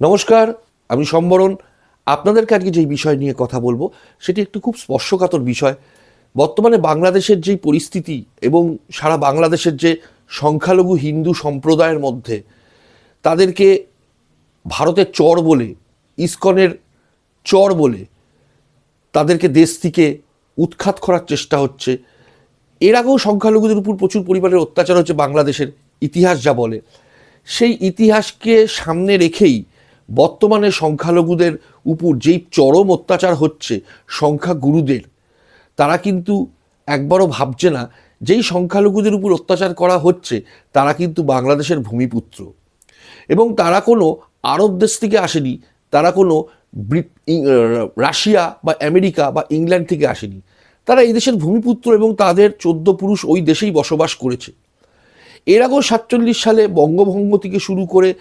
নমস্কার, আমি সম্বরণ। আপনাদেরকে আজকে যেই বিষয় নিয়ে কথা বলব, সেটি একটু খুব স্পর্শকাতর বিষয়। বর্তমানে বাংলাদেশের যেই পরিস্থিতি এবং সারা বাংলাদেশের যে সংখ্যালঘু হিন্দু সম্প্রদায়ের মধ্যে, তাদেরকে ভারতের চর বলে, ইসকনের চর বলে, তাদেরকে দেশ থেকে উৎখাত করার চেষ্টা হচ্ছে। এর আগেও সংখ্যালঘুদের উপর প্রচুর পরিমাণের অত্যাচার হচ্ছে বাংলাদেশের ইতিহাস যা বলে। সেই ইতিহাসকে সামনে রেখেই বর্তমানে সংখ্যালঘুদের উপর যেই চরম অত্যাচার হচ্ছে সংখ্যাগুরুদের তারা কিন্তু একবারও ভাবছে না যেই সংখ্যালঘুদের উপর অত্যাচার করা হচ্ছে, তারা কিন্তু বাংলাদেশের ভূমিপুত্র। এবং তারা কোনো আরব দেশ থেকে আসেনি, তারা কোনো রাশিয়া বা আমেরিকা বা ইংল্যান্ড থেকে আসেনি। তারা এই দেশের ভূমিপুত্র এবং তাদের চোদ্দ পুরুষ ওই দেশেই বসবাস করেছে। এর আগেও সাতচল্লিশ সালে বঙ্গভঙ্গ থেকে শুরু করে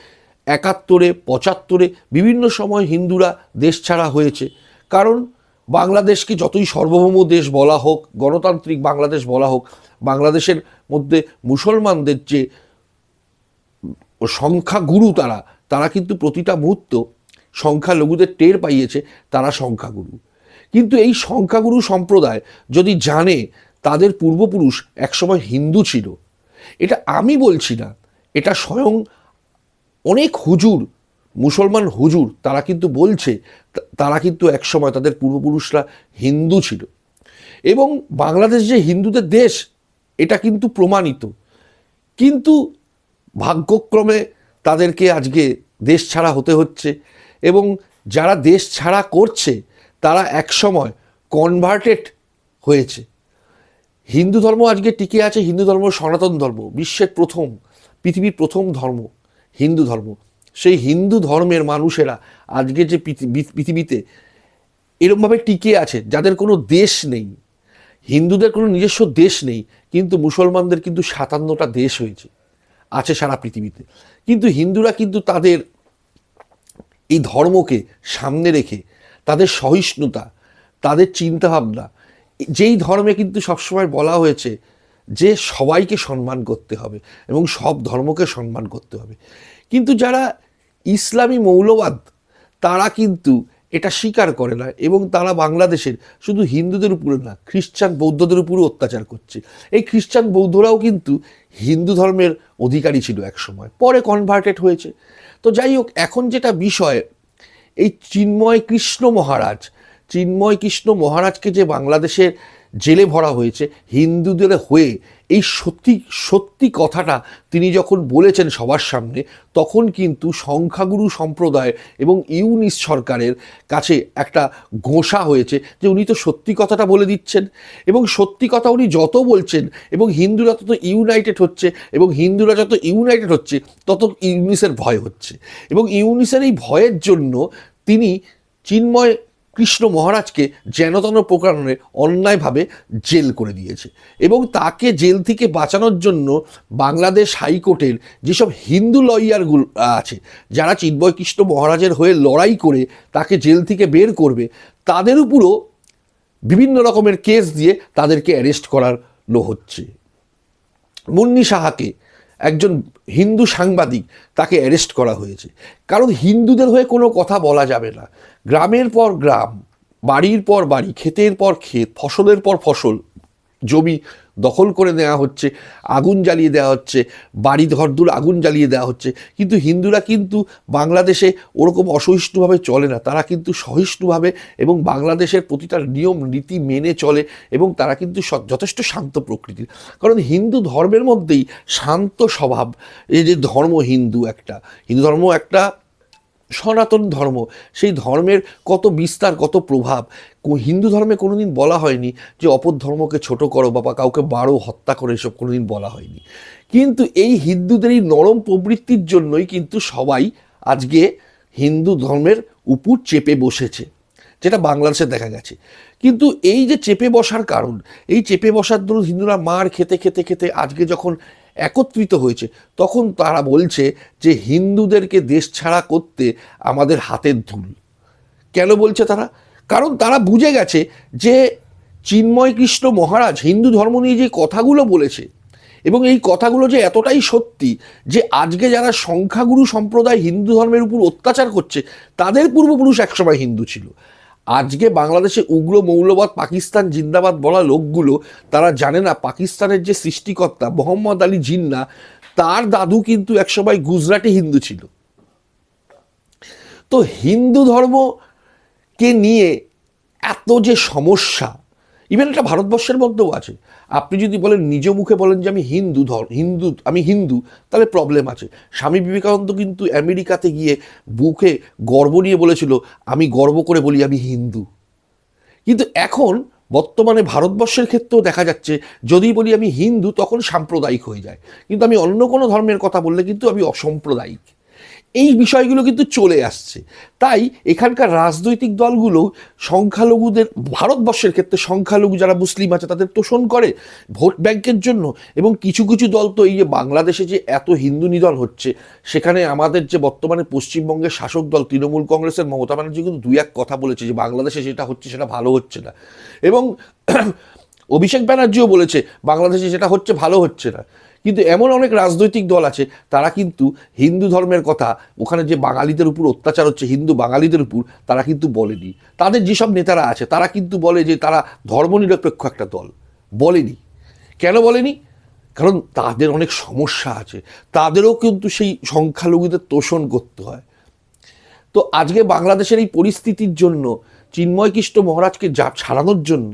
একাত্তরে, পঁচাত্তরে বিভিন্ন সময় হিন্দুরা দেশ ছাড়া হয়েছে। কারণ বাংলাদেশকে যতই সার্বভৌম দেশ বলা হোক, গণতান্ত্রিক বাংলাদেশ বলা হোক, বাংলাদেশের মধ্যে মুসলমানদের যে সংখ্যাগুরু তারা তারা কিন্তু প্রতিটা মুহূর্ত সংখ্যালঘুদের টের পাইয়েছে, তারা সংখ্যাগুরু। কিন্তু এই সংখ্যাগুরু সম্প্রদায় যদি জানে তাদের পূর্বপুরুষ একসময় হিন্দু ছিল, এটা আমি বলছি না, এটা স্বয়ং অনেক হুজুর, মুসলমান হুজুর, তারা কিন্তু বলছে তারা কিন্তু একসময় তাদের পূর্বপুরুষরা হিন্দু ছিল। এবং বাংলাদেশ যে হিন্দুদের দেশ, এটা কিন্তু প্রমাণিত। কিন্তু ভাগ্যক্রমে তাদেরকে আজকে দেশ ছাড়া হতে হচ্ছে এবং যারা দেশ ছাড়া করছে, তারা একসময় কনভার্টেড হয়েছে। হিন্দু ধর্ম আজকে টিকে আছে, হিন্দু ধর্ম সনাতন ধর্ম, বিশ্বের প্রথম, পৃথিবীর প্রথম ধর্ম। হিন্দু ধর্ম। সেই হিন্দু ধর্মের মানুষেরা আজকে যে পৃথিবীতে এরকমভাবে টিকে আছে, যাদের কোনো দেশ নেই। হিন্দুদের কোনো নিজস্ব দেশ নেই, কিন্তু মুসলমানদের কিন্তু সাতান্নটা দেশ হয়েছে, আছে সারা পৃথিবীতে। কিন্তু হিন্দুরা কিন্তু তাদের এই ধর্মকে সামনে রেখে, তাদের সহিষ্ণুতা, তাদের চিন্তাভাবনা, যেই ধর্মে কিন্তু সবসময় বলা হয়েছে যে সবাইকে সম্মান করতে হবে এবং সব ধর্মকে সম্মান করতে হবে। কিন্তু যারা ইসলামী মৌলবাদ, তারা কিন্তু এটা স্বীকার করে না এবং তারা বাংলাদেশের শুধু হিন্দুদের উপরে না, খ্রিস্টান বৌদ্ধদের উপরেও অত্যাচার করছে। এই খ্রিস্টান বৌদ্ধরাও কিন্তু হিন্দু ধর্মের অধিকারী ছিল একসময়, পরে কনভার্টেড হয়েছে। তো যাই হোক, এখন যেটা বিষয়, এই চিন্ময় কৃষ্ণ মহারাজ, চিন্ময় কৃষ্ণ মহারাজকে যে বাংলাদেশের জেলে ভরা হয়েছে, হিন্দুদের হয়ে। এই সত্যি সত্যি কথাটা তিনি যখন বলেছেন সবার সামনে, তখন কিন্তু সংখ্যাগুরু সম্প্রদায় এবং ইউনিস সরকারের কাছে একটা ঘোষা হয়েছে যে উনি তো সত্যি কথাটা বলে দিচ্ছেন। এবং সত্যি কথা উনি যত বলছেন, এবং হিন্দুরা তত ইউনাইটেড হচ্ছে, এবং হিন্দুরা যত ইউনাইটেড হচ্ছে, তত ইউনিসের ভয় হচ্ছে। এবং ইউনিসের এই ভয়ের জন্য তিনি চিন্ময় কৃষ্ণ মহারাজকে যেনতন প্রকারণে অন্যায়ভাবে জেল করে দিয়েছে এবং তাকে জেল থেকে বাঁচানোর জন্য বাংলাদেশ হাইকোর্টের যেসব হিন্দু লয়ারগুলো আছে, যারা চিন্ময় কৃষ্ণ মহারাজের হয়ে লড়াই করে তাকে জেল থেকে বের করবে, তাদের উপরও বিভিন্ন রকমের কেস দিয়ে তাদেরকে অ্যারেস্ট করানো হচ্ছে। মুন্নি সাহাকে একজন হিন্দু সাংবাদিক তাকে অ্যারেস্ট করা হয়েছে। কারণ হিন্দুদের হয়ে কোনো কথা বলা যাবে না। গ্রামের পর গ্রাম, বাড়ির পর বাড়ি, ক্ষেতের পর ক্ষেত, ফসলের পর ফসল, জমি দখল করে নেওয়া হচ্ছে, আগুন জ্বালিয়ে দেওয়া হচ্ছে, বাড়ি ঘরদুর আগুন জ্বালিয়ে দেওয়া হচ্ছে। কিন্তু হিন্দুরা কিন্তু বাংলাদেশে ওরকম অসহিষ্ণুভাবে চলে না। তারা কিন্তু সহিষ্ণুভাবে এবং বাংলাদেশের প্রতিটা নিয়ম, নীতি মেনে চলে এবং তারা কিন্তু যথেষ্ট শান্ত প্রকৃতির। কারণ হিন্দু ধর্মের মধ্যেই শান্ত স্বভাব। এই যে ধর্ম হিন্দু একটা, হিন্দু ধর্ম একটা সনাতন ধর্ম। সেই ধর্মের কত বিস্তার, কত প্রভাব হিন্দু ধর্মে কোনোদিন বলা হয়নি যে অপর ধর্মকে ছোট করো বাবা কাউকে বারো হত্যা করে এসব কোনোদিন বলা হয়নি। কিন্তু এই হিন্দুদের এই নরম প্রবৃত্তির জন্যই কিন্তু সবাই আজকে হিন্দু ধর্মের উপর চেপে বসেছে, যেটা বাংলাদেশে দেখা গেছে। কিন্তু এই যে চেপে বসার কারণ, এই চেপে বসার দরুন হিন্দুরা মার খেতে খেতে খেতে আজকে যখন একত্রিত হয়েছে। তখন তারা বলছে যে, হিন্দুদেরকে দেশ ছাড়া করতে আমাদের হাতের ধুল। কেন বলছে তারা? কারণ তারা বুঝে গেছে যে, চিন্ময় কৃষ্ণ মহারাজ হিন্দু ধর্ম নিয়ে যে কথাগুলো বলেছে এবং এই কথাগুলো যে এতটাই সত্যি যে, আজকে যারা সংখ্যাগুরু সম্প্রদায় হিন্দু ধর্মের উপর অত্যাচার করছে, তাদের পূর্বপুরুষ একসময় হিন্দু ছিল। আজকে বাংলাদেশে উগ্র মৌলবাদ, পাকিস্তান জিন্দাবাদ বলা লোকগুলো, তারা জানে না পাকিস্তানের যে সৃষ্টিকর্তা মোহাম্মদ আলী জিন্না, তার দাদু কিন্তু একসময় গুজরাটে হিন্দু ছিল। তো হিন্দু ধর্মকে নিয়ে এত যে সমস্যা ইভেন এটা ভারতবর্ষের মধ্যেও আছে। আপনি যদি বলেন, নিজ মুখে বলেন যে আমি হিন্দু ধর, হিন্দু, আমি হিন্দু, তাহলে প্রবলেম আছে। স্বামী বিবেকানন্দ কিন্তু আমেরিকাতে গিয়ে বুকে গর্ব নিয়ে বলেছিল, আমি গর্ব করে বলি আমি হিন্দু। কিন্তু এখন বর্তমানে ভারতবর্ষের ক্ষেত্রেও দেখা যাচ্ছে, যদি বলি আমি হিন্দু, তখন সাম্প্রদায়িক হয়ে যায়। কিন্তু আমি অন্য কোনো ধর্মের কথা বললে কিন্তু আমি অসাম্প্রদায়িক। এই বিষয়গুলো কিন্তু চলে আসছে। তাই এখানকার রাজনৈতিক দলগুলো সংখ্যালঘুদের, ভারতবর্ষের ক্ষেত্রে সংখ্যালঘু যারা মুসলিম আছে তাদের তোষণ করে ভোট ব্যাংকের জন্য এবং কিছু কিছু দল তো এই যে বাংলাদেশে যে এত হিন্দু নিধন হচ্ছে, সেখানে আমাদের যে বর্তমানে পশ্চিমবঙ্গের শাসক দল তৃণমূল কংগ্রেসের মমতা ব্যানার্জি কিন্তু দুই এক কথা বলেছে যে বাংলাদেশে যেটা হচ্ছে সেটা ভালো হচ্ছে না। এবং অভিষেক ব্যানার্জিও বলেছে, বাংলাদেশে যেটা হচ্ছে ভালো হচ্ছে না। কিন্তু এমন অনেক রাজনৈতিক দল আছে, তারা কিন্তু হিন্দু ধর্মের কথা, ওখানে যে বাঙালিদের উপর অত্যাচার হচ্ছে, হিন্দু বাঙালিদের উপর, তারা কিন্তু বলেনি। তাদের যেসব নেতারা আছে, তারা কিন্তু বলে যে তারা ধর্মনিরপেক্ষ একটা দল। বলেনি। কেন বলেনি? কারণ তাদের অনেক সমস্যা আছে। তাদেরও কিন্তু সেই সংখ্যালঘুদের তোষণ করতে হয়। তো আজকে বাংলাদেশের এই পরিস্থিতির জন্য চিন্ময় কৃষ্ণ মহারাজকে যা ছাড়ানোর জন্য,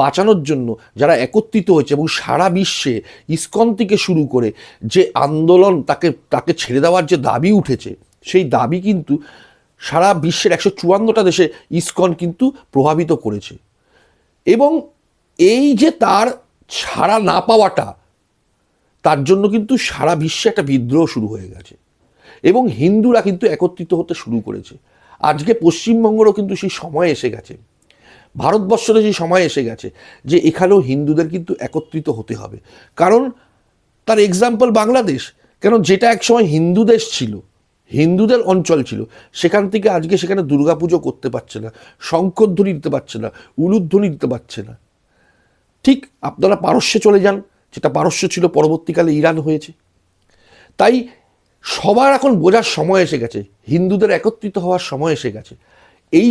বাঁচানোর জন্য যারা একত্রিত হয়েছে এবং সারা বিশ্বে ইস্কন থেকে শুরু করে যে আন্দোলন তাকে তাকে ছেড়ে দেওয়ার যে দাবি উঠেছে, সেই দাবি কিন্তু সারা বিশ্বের একশো চুয়ান্নটা দেশে ইস্কন কিন্তু প্রভাবিত করেছে। এবং এই যে তার ছাড়া না পাওয়াটা, তার জন্য কিন্তু সারা বিশ্বে একটা বিদ্রোহ শুরু হয়ে গেছে। এবং হিন্দুরা কিন্তু একত্রিত হতে শুরু করেছে। আজকে পশ্চিমবঙ্গেরও কিন্তু সেই সময় এসে গেছে। ভারতবর্ষেরও সেই সময় এসে গেছে যে এখানেও হিন্দুদের কিন্তু একত্রিত হতে হবে। কারণ তার এক্সাম্পল বাংলাদেশ, কেন যেটা একসময় হিন্দু দেশ ছিল, হিন্দুদের অঞ্চল ছিল, সেখান থেকে আজকে সেখানে দুর্গাপুজো করতে পারছে না শঙ্করধ্বনি দিতে পারছে না, উলুধ্বনি দিতে পারছে না। ঠিক আপনারা পারস্যে চলে যান, যেটা পারস্য ছিল, পরবর্তীকালে ইরান হয়েছে। তাই সবার এখন বোঝার সময় এসে গেছে, হিন্দুদের একত্রিত হওয়ার সময় এসে গেছে। এই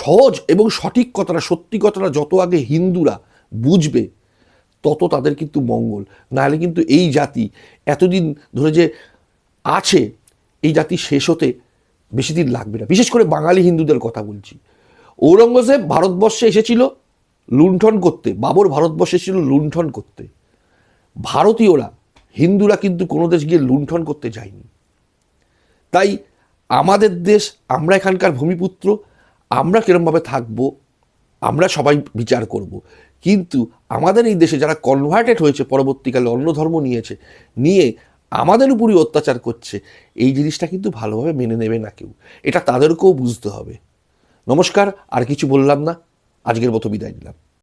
সহজ এবং সঠিক কথাটা, সত্যি কথাটা যত আগে হিন্দুরা বুঝবে, তত তাদের কিন্তু মঙ্গল। নাহলে কিন্তু এই জাতি এতদিন ধরে যে আছে, এই জাতি শেষ হতে বেশি দিন লাগবে না। বিশেষ করে বাঙালি হিন্দুদের কথা বলছি। ঔরঙ্গজেব ভারতবর্ষে এসেছিল লুণ্ঠন করতে, বাবর ভারতবর্ষে এসেছিল লুণ্ঠন করতে। ভারতীয়রা হিন্দুরা কিন্তু কোনো দেশ গিয়ে লুণ্ঠন করতে যায়নি। তাই আমাদের দেশ, আমরা এখানকার ভূমিপুত্র, আমরা কিরমভাবে থাকব, আমরা সবাই বিচার করব। কিন্তু আমাদের এই দেশে যারা কনভার্টেড হয়েছে, পরবর্তীকালে অন্য ধর্ম নিয়েছে, নিয়ে আমাদের উপরই অত্যাচার করছে, এই জিনিসটা কিন্তু ভালোভাবে মেনে নেবে না কেউ। এটা তাদেরকেও বুঝতে হবে। নমস্কার, আর কিছু বললাম না। আজকের মতো বিদায় নিলাম।